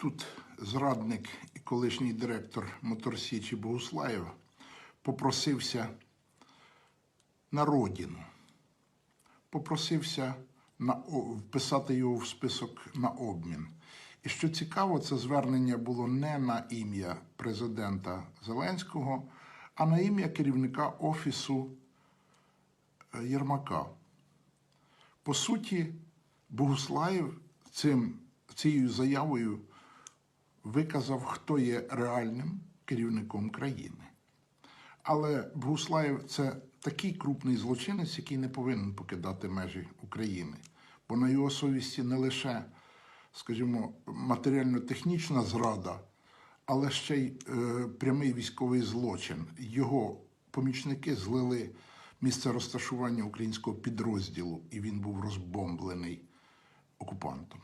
Тут зрадник і колишній директор Моторсічі Богуслаєв попросився на родину. Попросився на, вписати його в список на обмін. І що цікаво, це звернення було не на ім'я президента Зеленського, а на ім'я керівника офісу е, Єрмака. По суті, Богуслаєв цим, цією заявою виказав, хто є реальним керівником країни. Але Богуслаєв це такий крупний злочинець, який не повинен покидати межі України. Бо на його совісті не лише, скажімо, матеріально-технічна зрада, але ще й е, прямий військовий злочин. Його помічники злили місце розташування українського підрозділу, і він був розбомблений окупантом.